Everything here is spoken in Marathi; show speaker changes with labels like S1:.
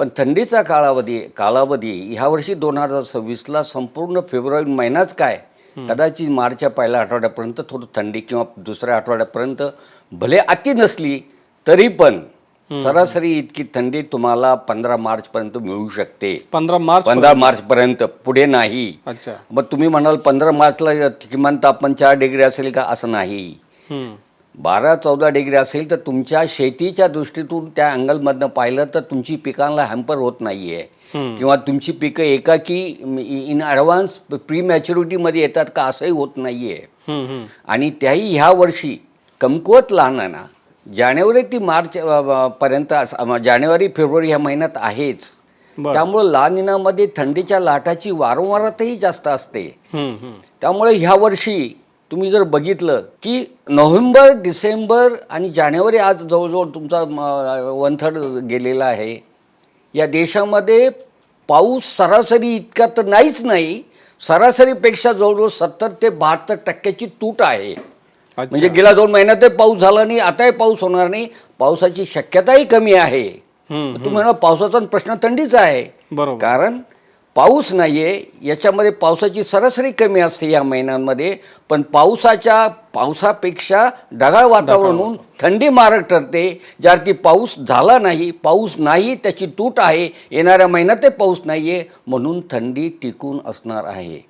S1: पण थंडीचा कालावधी कालावधी ह्या वर्षी दोन हजार सव्वीसला संपूर्ण फेब्रुवारी महिनाच काय? कदाचित मार्चच्या पहिल्या आठवड्यापर्यंत थोडं थंडी किंवा दुसऱ्या आठवड्यापर्यंत भले अति नसली तरी पण सरासरी इतकी थंडी तुम्हाला पंधरा मार्चपर्यंत मिळू शकते.
S2: पंधरा मार्च
S1: पंधरा मार्चपर्यंत पुढे नाही.
S2: अच्छा.
S1: मग तुम्ही म्हणाल पंधरा मार्चला किमान तापमान चार डिग्री असेल का? असं नाही. बारा चौदा डिग्री असेल तर तुमच्या शेतीच्या दृष्टीतून त्या अँगलमधनं पाहिलं तर तुमची पिकांना हॅम्पर होत नाही आहे. किंवा तुमची पिकं एकाकी इन ॲडव्हान्स प्री मॅच्युरिटीमध्ये येतात का असंही होत नाही आहे. आणि त्याही ह्या वर्षी कमकुवत लहानांना जानेवारी ते मार्च पर्यंत जानेवारी फेब्रुवारी ह्या महिन्यात आहेच त्यामुळं लहानिनामध्ये थंडीच्या लाटाची वारंवारताही जास्त असते. त्यामुळे ह्या वर्षी तुम्ही जर बघितलं की नोव्हेंबर डिसेंबर आणि जानेवारी आज जवळजवळ तुमचा वन थर्ड गेलेला आहे. या देशामध्ये पाऊस सरासरी इतका तर नाहीच नाही सरासरीपेक्षा जवळजवळ सत्तर ते बहात्तर टक्क्याची तूट आहे. म्हणजे गेल्या दोन महिन्यातही पाऊस झाला नाही आताही पाऊस होणार नाही पावसाची शक्यताही कमी आहे. तुम्ही म्हणा पावसाचा प्रश्न थंडीचा आहे.
S2: बरोबर.
S1: कारण पाऊस नाहीये याच्यामध्ये पावसाची सरासरी कमी असते या महिन्यांमध्ये पण पावसाच्या पावसापेक्षा ढगाळ वातावरण होऊन थंडी मारक ठरते ज्यावरती पाऊस झाला नाही पाऊस नाही त्याची तूट आहे येणाऱ्या महिन्यात पाऊस नाहीये म्हणून थंडी टिकून असणार आहे.